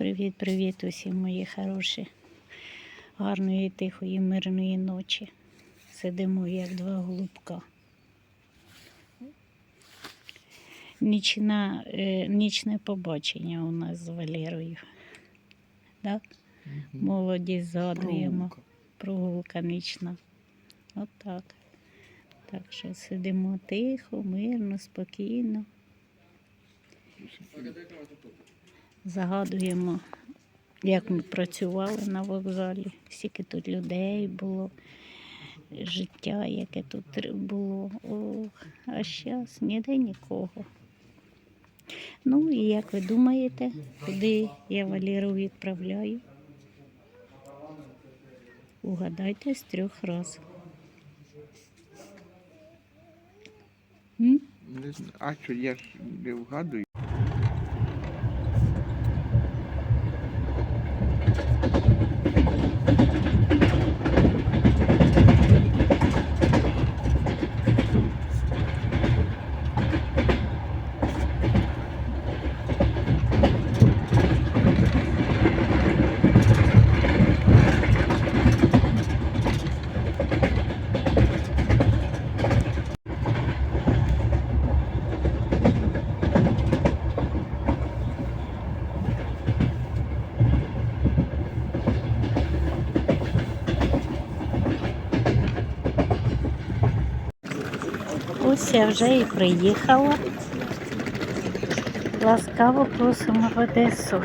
Привіт, привіт усім мої хороші. Гарної, тихої, мирної ночі. Сидимо як два голубка. Нічна, е, нічне побачення у нас з Валерою. Да? Молоді згадуємо. Прогулка. Прогулка нічна. Отак. Так що сидимо тихо, мирно, спокійно. Загадуємо, як ми працювали на вокзалі, скільки тут людей було, життя, яке тут було. Ох, а зараз ніде нікого. Ну і як ви думаєте, куди я Валеру відправляю? Угадайте з трьох разів. А що я не вгадую. Ось я вже і приїхала. Ласкаво просимо в Одесу.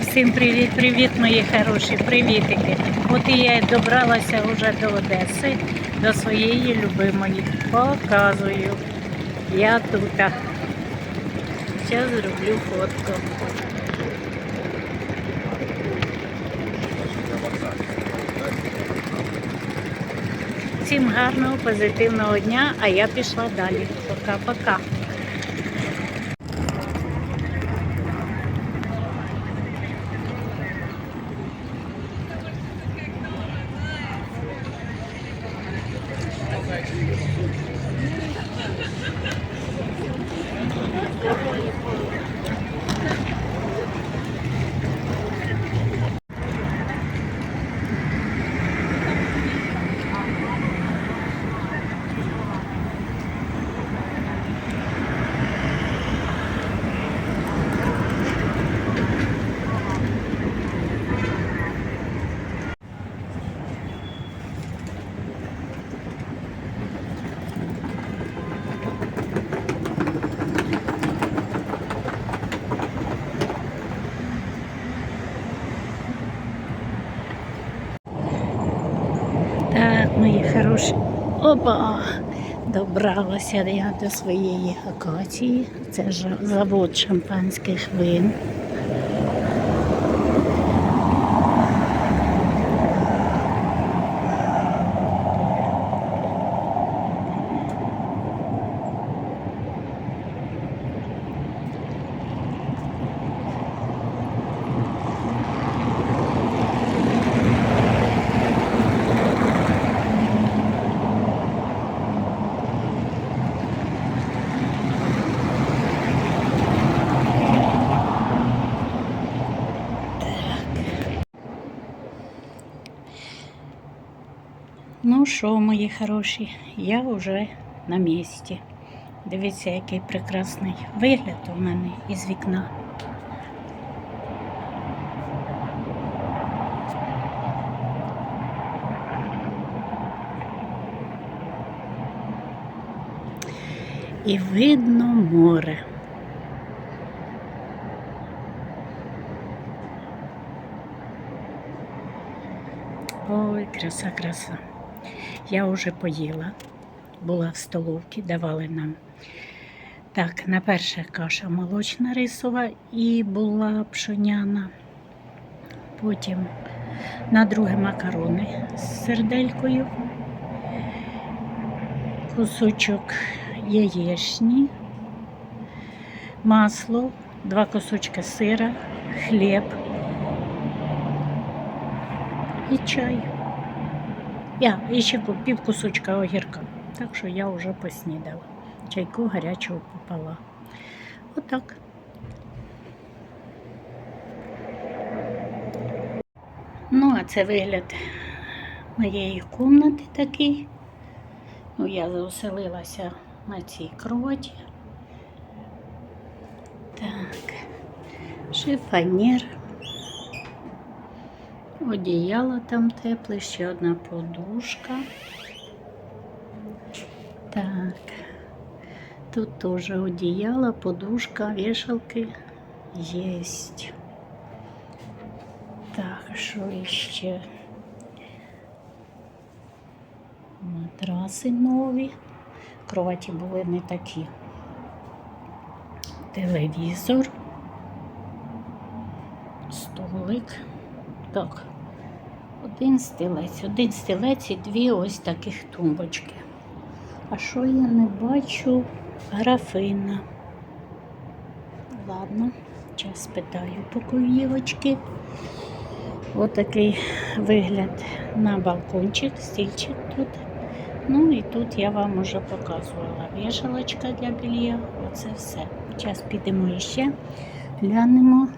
Всім привіт, привіт, мої хороші, привітики. От і я добралася вже до Одеси, до своєї любимої. Показую. Я тут. Зараз зроблю фотку. Всім гарного, позитивного дня, а я пішла далі. Пока-пока. Так, мої хороші. Опа! Добралася я до своєї акації. Це ж завод шампанських вин. Ну що, мої хороші, я вже на місці. Дивіться, який прекрасний вигляд у мене із вікна. І видно море. Ой, краса, краса. Я вже поїла. Була в столовці, давали нам. Так, на перше каша молочна рисова і була пшоняна. Потім на друге макарони з серделькою, кусочок яєчні, масло, два кусочки сира, хліб і чай. Я і ще пів кусочка огірка. Так що я вже поснідала. Чайку гарячого попала. Отак. Ну, а це вигляд моєї кімнати такий. Ну, я заселилася на цій кроваті. Так, шифонер. Одіяло там тепле, ще одна подушка. Так. Тут теж одіяло, подушка, вішалки єсть. Так, що ще? Матраси нові. Кроваті були не такі. Телевізор. Столик. Так. Один стілець, один стілець і дві ось таких тумбочки. А що я не бачу? Графина. Ладно, час питаю покоївочки. Отакий вигляд на балкончик, стільчик тут. Ну і тут я вам уже показувала вішалочка для белья. Оце все. Зараз підемо ще, глянемо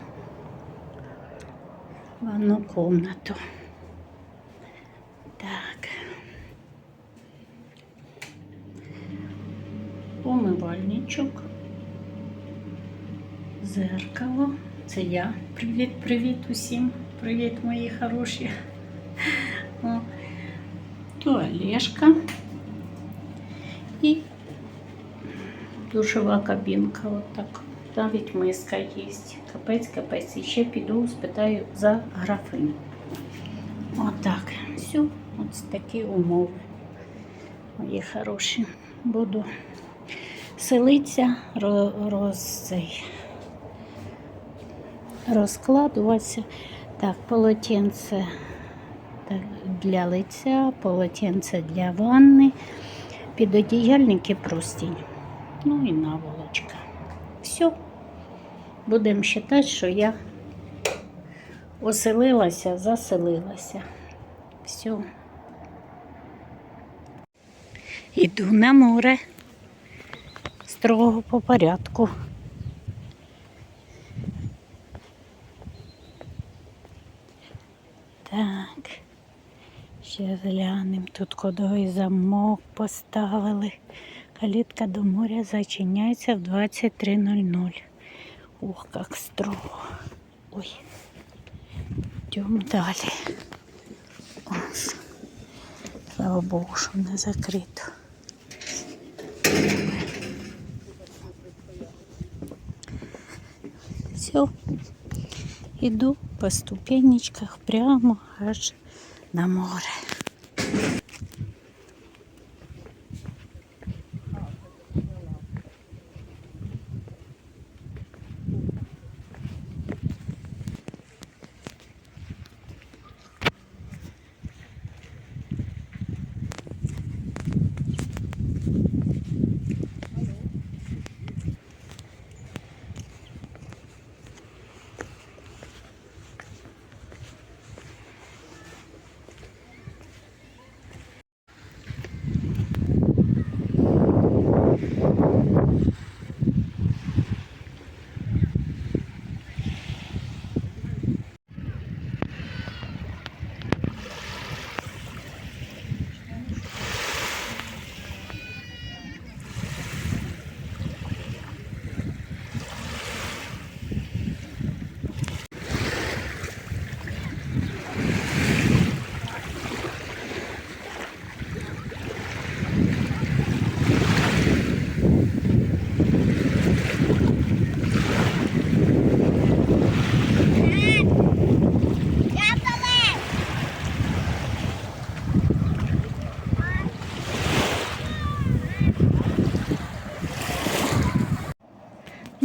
ванну комнату. Так. Умивальничок. Зеркало. Це я. Привіт, привіт усім. Привіт, мої хороші. О, туалешка. І душова кабінка. Отак. Навіть миска є. Капець, капець. І ще піду, спитаю за графиню. Отак. Все. Ось такі умови. Мої хороші. Буду селиться, роз, розкладуватися. Так, полотенце для лиця, полотенце для ванни, підодіяльники простінь. Ну і наволочка. Все. Будемо вважати, що я оселилася, заселилася. Все. Іду на море. Строго по порядку. Так. Ще глянемо. Тут кодовий замок поставили. Калітка до моря зачиняється в 23.00. Ох, як строго. Ой. Йдемо далі. Ось. Слава Богу, що не закрито. Все. Іду по ступенечках прямо аж на море.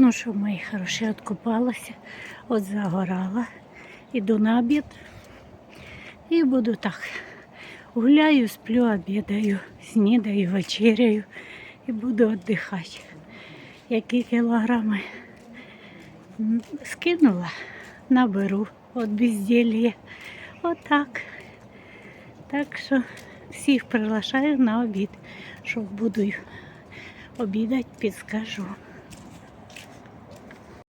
Ну що, мої хороші, откупалася, от загорала. Іду на обід і буду так. Гуляю, сплю, обідаю, снідаю, вечеряю і буду віддихати. Які кілограми скинула, наберу від безділля. Отак. Так що всіх приглашаю на обід. Що буду обідати, підскажу.